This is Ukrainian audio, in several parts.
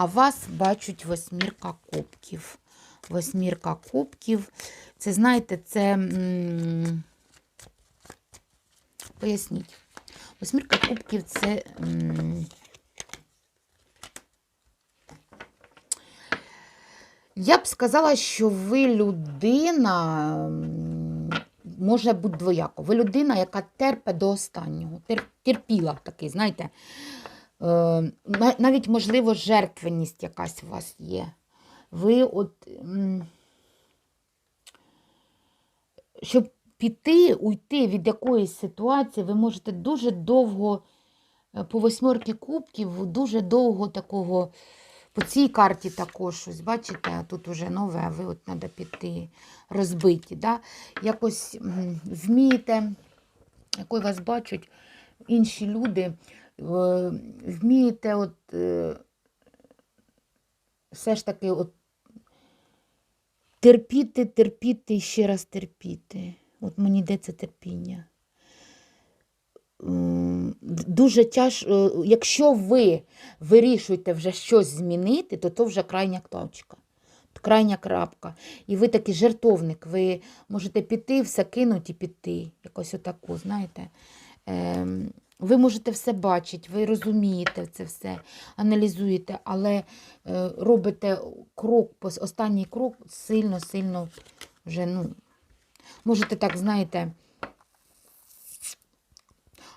А вас бачать восьмірка кубків. Восьмірка кубків. Це, знаєте, це. Поясніть. Восьмірка кубків це. Я б сказала, що ви людина, може бути двояко. Ви людина, яка терпе до останнього. Терпіла такий, знаєте. Е, на- навіть, можливо, жертвеність якась у вас є. Ви от. Щоб піти, уйти від якоїсь ситуації, ви можете дуже довго, е, по восьмерки кубків, дуже довго такого. По цій карті також щось, бачите, тут уже нове, ви от треба піти розбиті. Да? Якось вмієте, якої вас бачать інші люди, е, вмієте от, е, все ж таки от, терпіти, терпіти і ще раз терпіти. От мені йде це терпіння. Дуже тяжко, якщо ви вирішуєте вже щось змінити, то то вже крайня точка. Крайня крапка. І ви такий жертовник, ви можете піти, все кинути і піти. Якось отаку, знаєте. Ем, ви можете все бачити, ви розумієте це все, аналізуєте, але е, робите крок, останній крок сильно-сильно вже, ну, можете так, знаєте,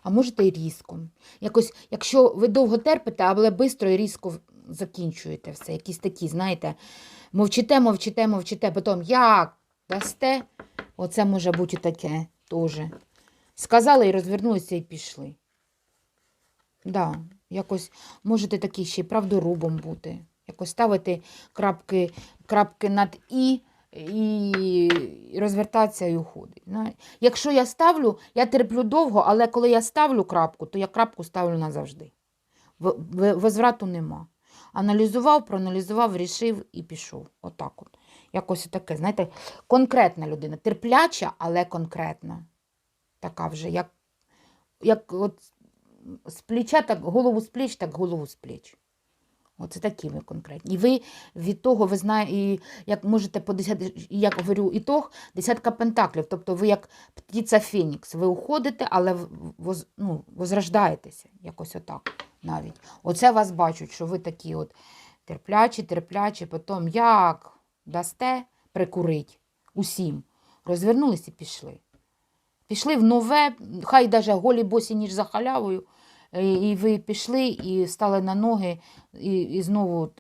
а можете і різко. Якось, якщо ви довго терпите, але швидко і різко закінчуєте все. Якісь такі, знаєте, мовчите, мовчите, мовчите, потім як дасте, оце може бути таке теж. Сказали і розвернулися і пішли. Да, якось можете такі ще й правдорубом бути. Якось ставити крапки, крапки над і, і розвертатися і уходить. Якщо я ставлю, я терплю довго, але коли я ставлю крапку, то я крапку ставлю назавжди. Возврату нема. Аналізував, проаналізував, рішив і пішов. Отак от. Якось таке, знаєте, конкретна людина. Терпляча, але конкретна. Така вже, як, як от з плеча, так голову з плеч, так голову з плеч. Оце такі ви конкретні. І ви від того, ви знаєте, як можете по десят, як говорю, ітог, десятка пентаклів. Тобто ви як птиця Фенікс, ви уходите, але воз, ну, возрождаєтеся. Якось отак навіть. Оце вас бачать, що ви такі от терплячі, терплячі, потім як дасте прикурить усім. Розвернулись і пішли. Пішли в нове, хай навіть голі босі, ніж за халявою. е, І ви пішли і стали на ноги, і, і знову